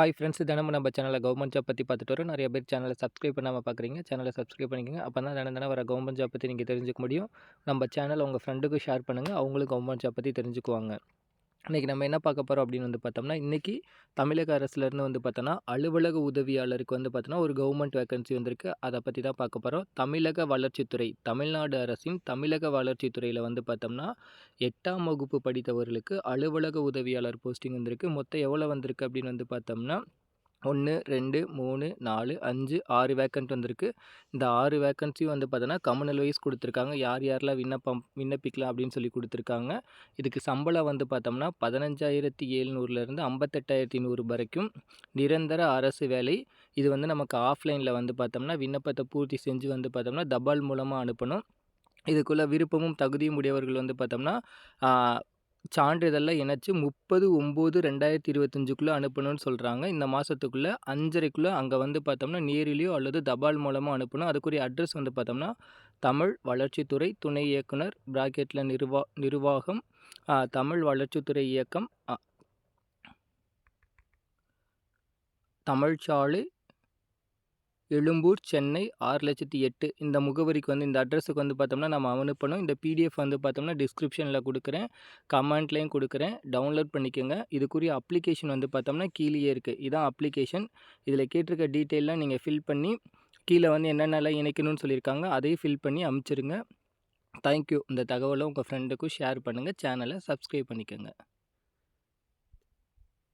Hi friends தினமும் நம்ம சேனலில் கவர்மெண்ட் ஜாப் பற்றி பார்த்துட்டு வரோம். நிறைய பேர் சேனலை சப்ஸ்கிரைப் பண்ணாமல் பார்க்குறீங்க. சேனலை சப்ஸ்கிரைப் பண்ணிக்கோங்க. அப்போ தான் தினம் தினம் வர கவர்மெண்ட் ஜாப் பற்றி நீங்கள் தெரிஞ்சுக்க முடியும். நம்ம சேனல் உங்கள் ஃப்ரெண்டுக்கு ஷேர் பண்ணுங்கள் அவங்களும் கவர்மெண்ட் ஜாப் பற்றி தெரிஞ்சுக்குவாங்க. இன்றைக்கி நம்ம என்ன பார்க்க போகிறோம் அப்படின்னு வந்து பார்த்தோம்னா இன்றைக்கி தமிழக அரசுலேருந்து வந்து பார்த்தோன்னா அலுவலக உதவியாளருக்கு வந்து பார்த்தோன்னா ஒரு கவர்மெண்ட் வேக்கன்சி வந்திருக்கு. அதை பற்றி தான் பார்க்க போகிறோம் தமிழக வளர்ச்சித்துறை தமிழ்நாடு அரசின் தமிழக வளர்ச்சித்துறையில் வந்து பார்த்தோம்னா எட்டாம் வகுப்பு படித்தவர்களுக்கு அலுவலக உதவியாளர் போஸ்டிங் வந்திருக்கு. மொத்தம் எவ்வளோ வந்திருக்கு அப்படின்னு வந்து பார்த்தோம்னா ஒன்று ரெண்டு மூணு நாலு அஞ்சு ஆறு வேக்கண்ட் வந்திருக்கு. இந்த ஆறு வேக்கன்சியும் வந்து பார்த்தோன்னா கம்யூனல் வைஸ் கொடுத்துருக்காங்க. யார் யாரெல்லாம் விண்ணப்பம் விண்ணப்பிக்கலாம் அப்படின்னு சொல்லி கொடுத்துருக்காங்க. இதுக்கு சம்பளம் வந்து பார்த்தோம்னா பதினஞ்சாயிரத்தி ஏழ்நூறுலேருந்து ஐம்பத்தெட்டாயிரத்தி நூறு வரைக்கும் நிரந்தர அரசு வேலை. இது வந்து நமக்கு ஆஃப்லைனில் வந்து பார்த்தோம்னா விண்ணப்பத்தை பூர்த்தி செஞ்சு வந்து பார்த்தோம்னா தபால் மூலமாக அனுப்பணும். இதுக்குள்ளே விருப்பமும் தகுதியும் உடையவர்கள் வந்து பார்த்தோம்னா சான்றிதழில் இணைச்சி முப்பது ஒம்பது ரெண்டாயிரத்தி இருபத்தஞ்சுக்குள்ளே அனுப்பணும்னு சொல்கிறாங்க இந்த மாதத்துக்குள்ளே அஞ்சரைக்குள்ளே அங்கே வந்து பார்த்தோம்னா நேரிலையோ அல்லது தபால் மூலமாக அனுப்பணும். அதுக்குரிய அட்ரஸ் வந்து பார்த்தோம்னா தமிழ் வளர்ச்சித்துறை துணை இயக்குனர் ப்ராக்கெட்டில் நிர்வா நிர்வாகம் தமிழ் வளர்ச்சித்துறை இயக்கம் தமிழ்ச்சாலை எழும்பூர் சென்னை ஆறு லட்சத்தி எட்டு. இந்த முகவரிக்கு வந்து இந்த அட்ரஸுக்கு வந்து பார்த்தோம்னா நம்ம அனுப்பணும். இந்த பிடிஎஃப் வந்து பார்த்தோம்னா டிஸ்கிரிப்ஷனில் கொடுக்குறேன். கமெண்ட்லேயும் கொடுக்குறேன். டவுன்லோட் பண்ணிக்கோங்க. இதுக்குரிய அப்ளிகேஷன் வந்து பார்த்தோம்னா கீழேயே இருக்குது இதான் அப்ளிகேஷன் இதில் கேட்டிருக்க டீட்டெயிலாம் நீங்கள் ஃபில் பண்ணி கீழே வந்து என்னென்னலாம் இணைக்கணும்னு சொல்லியிருக்காங்க அதையும் ஃபில் பண்ணி அமுச்சிருங்க. தேங்க்யூ இந்த தகவலை உங்கள் ஃப்ரெண்டுக்கும் ஷேர் பண்ணுங்கள் சேனலை சப்ஸ்கிரைப் பண்ணிக்கோங்க.